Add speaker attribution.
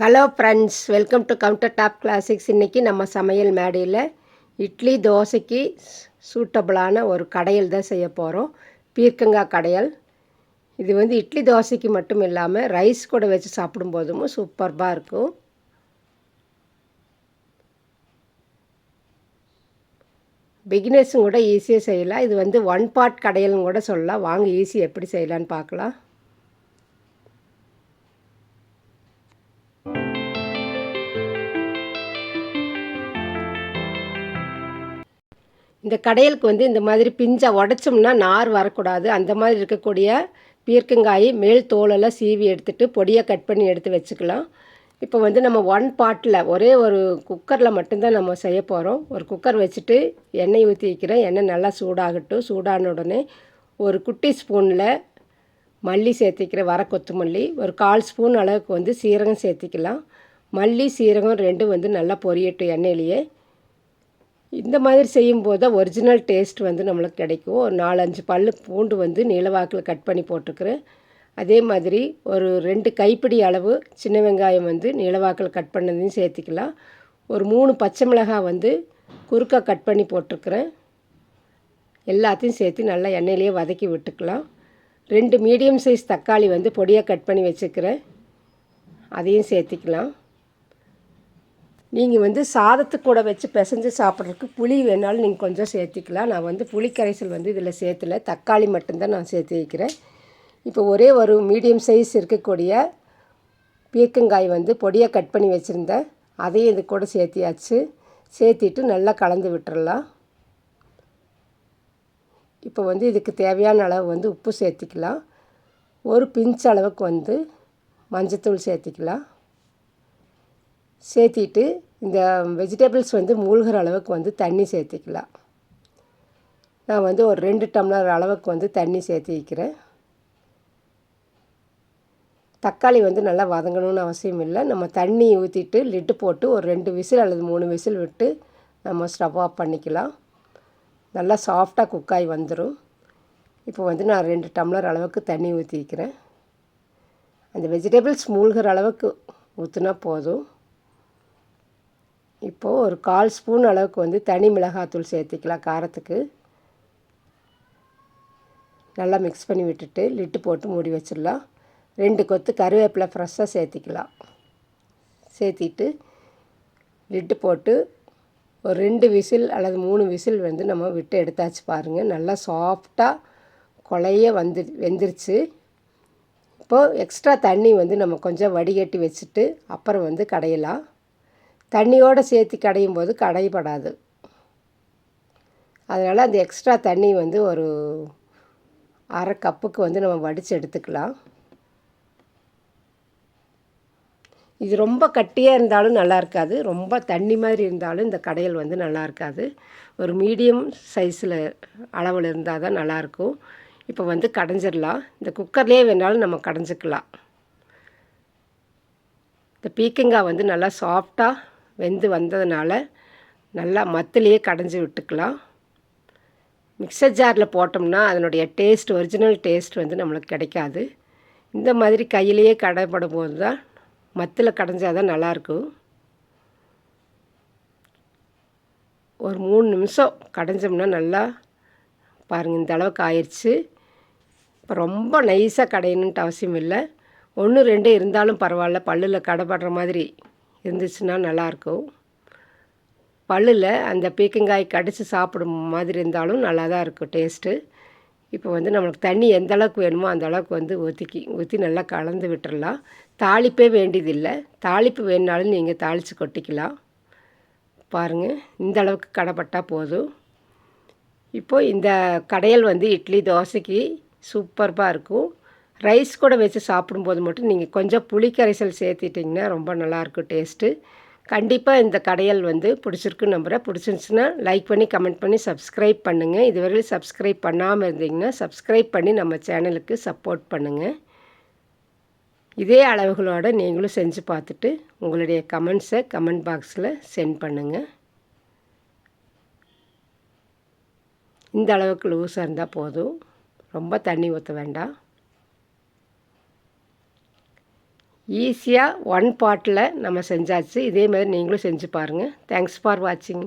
Speaker 1: Hello friends welcome to counter top classics இன்றைக்கி நம்ம சமையல் மேடையில் இட்லி தோசைக்கு சூட்டபிளான ஒரு கடையல் தான் செய்ய போகிறோம் பீர்க்கங்காய் கடையல். இது வந்து இட்லி தோசைக்கு மட்டும் இல்லாமல் ரைஸ் கூட வச்சு சாப்பிடும்போதும் சூப்பர்பாக இருக்கும். பிகினர்ஸும் கூட ஈஸியாக செய்யலாம். இது வந்து ஒன் பார்ட் கடையல்னு கூட சொல்லலாம். வாங்க ஈஸி எப்படி செய்யலான்னு பார்க்கலாம். இந்த கடையலுக்கு வந்து இந்த மாதிரி பிஞ்சை உடச்சோம்னா நார் வரக்கூடாது. அந்த மாதிரி இருக்கக்கூடிய பீர்க்கங்காய் மேல் தோலெல்லாம் சீவி எடுத்துகிட்டு பொடியை கட் பண்ணி எடுத்து வச்சுக்கலாம். இப்போ வந்து நம்ம ஒன் பாட்டில் ஒரே ஒரு குக்கரில் மட்டும்தான் நம்ம செய்ய போகிறோம் ஒரு குக்கர் வச்சுட்டு எண்ணெய் ஊற்றி வைக்கிறேன். எண்ணெய் நல்லா சூடாகட்டும். சூடான உடனே ஒரு குட்டி ஸ்பூனில் மல்லி சேர்த்திக்கிறேன் வர கொத்தமல்லி ஒரு கால் ஸ்பூன் அளவுக்கு வந்து சீரகம் சேர்த்திக்கலாம். மல்லி சீரகம் ரெண்டும் வந்து நல்லா பொரியட்டும் எண்ணெயிலேயே. இந்த மாதிரி செய்யும்போது தான் ஒரிஜினல் டேஸ்ட் வந்து நம்மளுக்கு கிடைக்கும். ஒரு நாலஞ்சு பல் பூண்டு வந்து நீளவாக்கில் கட் பண்ணி போட்டுக்கிறேன். அதே மாதிரி ஒரு ரெண்டு கைப்பிடி அளவு சின்ன வெங்காயம் வந்து நீளவாக்கில் கட் பண்ணதையும் சேர்த்திக்கலாம். ஒரு மூணு பச்சை மிளகாய் வந்து குறுக்காக கட் பண்ணி போட்டிருக்கிறேன் எல்லாத்தையும் சேர்த்து நல்லா எண்ணெயிலேயே வதக்கி விட்டுக்கலாம். ரெண்டு மீடியம் சைஸ் தக்காளி வந்து பொடியாக கட் பண்ணி வச்சுக்கிறேன். அதையும் சேர்த்திக்கலாம். நீங்கள் வந்து சாதத்துக்கூட கூட வச்சு பிசைஞ்சு சாப்பிட்றதுக்கு புளி வேணாலும் நீங்கள் கொஞ்சம் சேர்த்திக்கலாம். நான் வந்து புளிக்கரைசல் வந்து இதில் சேர்த்துல தக்காளி மட்டும்தான் நான் சேர்த்து வைக்கிறேன். இப்போ ஒரே ஒரு மீடியம் சைஸ் இருக்கக்கூடிய பீர்க்கங்காய் வந்து பொடியாக கட் பண்ணி வச்சுருந்தேன். அதையும் இது கூட சேர்த்தியாச்சு. சேர்த்திட்டு நல்லா கலந்து விட்டுறலாம். இப்போ வந்து இதுக்கு தேவையான அளவு வந்து உப்பு சேர்த்திக்கலாம். ஒரு பிஞ்ச் அளவுக்கு வந்து மஞ்சத்தூள் சேர்த்திக்கலாம். சேர்த்திட்டு இந்த வெஜிடபிள்ஸ் வந்து மூழ்கிற அளவுக்கு வந்து தண்ணி சேர்த்திக்கலாம். நான் வந்து ஒரு ரெண்டு டம்ளர் அளவுக்கு வந்து தண்ணி சேர்த்து வைக்கிறேன் தக்காளி வந்து நல்லா வதங்கணும்னு அவசியம் இல்லை. நம்ம தண்ணி ஊற்றிட்டு லிட்டு போட்டு ஒரு ரெண்டு விசில் அல்லது மூணு விசில் விட்டு நம்ம ஸ்டவ் ஆஃப் பண்ணிக்கலாம். நல்லா சாஃப்டாக குக்காய் வந்துடும் இப்போ வந்து நான் ரெண்டு டம்ளர் அளவுக்கு தண்ணி ஊற்றி வைக்கிறேன் அந்த வெஜிடபிள்ஸ் மூழ்கிற அளவுக்கு ஊற்றுனா போதும். இப்போது ஒரு கால் ஸ்பூன் அளவுக்கு வந்து தனி மிளகாத்தூள் சேர்த்திக்கலாம் காரத்துக்கு. நல்லா மிக்ஸ் பண்ணி விட்டுட்டு லிட்டு போட்டு மூடி வச்சிடலாம். ரெண்டு கொத்து கருவேப்பிலை ஃப்ரெஷ்ஷாக சேர்த்திக்கலாம். சேர்த்திட்டு லிட்டு போட்டு ஒரு ரெண்டு விசில் அல்லது மூணு விசில் வந்து நம்ம விட்டு எடுத்தாச்சு பாருங்கள் நல்லா சாஃப்டாக கொலைய வந்து வெந்துருச்சு. இப்போது எக்ஸ்ட்ரா தண்ணி வந்து நம்ம கொஞ்சம் வடிகட்டி வச்சுட்டு அப்புறம் வந்து கடையலாம். தண்ணியோடு சேர்த்து கடையும் போது கடையப்படாது அதனால் அந்த எக்ஸ்ட்ரா தண்ணி வந்து ஒரு அரை கப்புக்கு வந்து நம்ம வடித்து எடுத்துக்கலாம். இது ரொம்ப கட்டியாக இருந்தாலும் நல்லா இருக்காது. ரொம்ப தண்ணி மாதிரி இருந்தாலும் இந்த கடையல் வந்து நல்லா இருக்காது. ஒரு மீடியம் சைஸில் அளவில் இருந்தால் தான் நல்லாயிருக்கும் இப்போ வந்து கடைஞ்சிடலாம். இந்த குக்கர்லேயே வேணாலும் நம்ம கடைஞ்சிக்கலாம். இந்த பீக்கங்காய் வந்து நல்லா சாஃப்டாக வெந்து வந்ததுனால நல்லா மத்துலேயே கடைஞ்சி விட்டுக்கலாம். மிக்சர் ஜாரில் போட்டோம்னா அதனுடைய டேஸ்ட் ஒரிஜினல் டேஸ்ட் வந்து நம்மளுக்கு கிடைக்காது. இந்த மாதிரி கையிலேயே கடைப்படும் போது தான் மத்தில் கடைஞ்சால் தான் நல்லாயிருக்கும். ஒரு மூணு நிமிஷம் கடைஞ்சோம்னா நல்லா பாருங்கள் இந்த அளவுக்கு ஆயிடுச்சு இப்போ ரொம்ப நைஸாக கடையணுன்ட்டு அவசியம் இல்லை. ஒன்று ரெண்டு இருந்தாலும் பரவாயில்ல பல்லில் கடைப்படுற மாதிரி இருந்துச்சுன்னா நல்லாயிருக்கும். பல்லில் அந்த பீக்கங்காய் கடித்து சாப்பிடும் மாதிரி இருந்தாலும் நல்லா தான் இருக்கும் டேஸ்ட்டு. இப்போ வந்து நம்மளுக்கு தண்ணி எந்த அளவுக்கு வேணுமோ அந்த அளவுக்கு வந்து ஊற்றிக்கி ஊற்றி நல்லா கலந்து விட்டுடலாம் தாளிப்பே வேண்டியதில்லை. தாளிப்பு வேணுனாலும் நீங்கள் தாளித்து கொட்டிக்கலாம். பாருங்கள் இந்த அளவுக்கு கடைப்பட்டால் போதும். இப்போது இந்த கடையல் வந்து இட்லி தோசைக்கு சூப்பர்பாக இருக்கும். ரைஸ் கூட வச்சு சாப்பிடும்போது மட்டும் நீங்கள் கொஞ்சம் புளிக்கரைசல் சேர்த்துட்டிங்கன்னா சேர்த்திட்டிங்கன்னா ரொம்ப நல்லாயிருக்கும் டேஸ்ட்டு. கண்டிப்பாக இந்த கடையல் வந்து பிடிச்சிருக்குன்னு நம்புகிறேன் பிடிச்சிருந்துச்சுன்னா லைக் பண்ணி கமெண்ட் பண்ணி சப்ஸ்கிரைப் பண்ணுங்கள் இதுவரையில் சப்ஸ்கிரைப் பண்ணாமல் இருந்தீங்கன்னா சப்ஸ்கிரைப் பண்ணி நம்ம சேனலுக்கு சப்போர்ட் பண்ணுங்கள் இதே அளவுகளோடு நீங்களும் செஞ்சு பார்த்துட்டு உங்களுடைய கமெண்ட்ஸை கமெண்ட் பாக்ஸில் சென்ட் பண்ணுங்கள் இந்த அளவுக்கு லூஸாக இருந்தால் போதும். ரொம்ப தண்ணி ஊற்ற வேண்டாம். ஈஸியாக ஒன் பாட்டில் நம்ம செஞ்சாச்சு. இதே மாதிரி நீங்களும் செஞ்சு பாருங்கள் தேங்க்ஸ் ஃபார் வாட்சிங்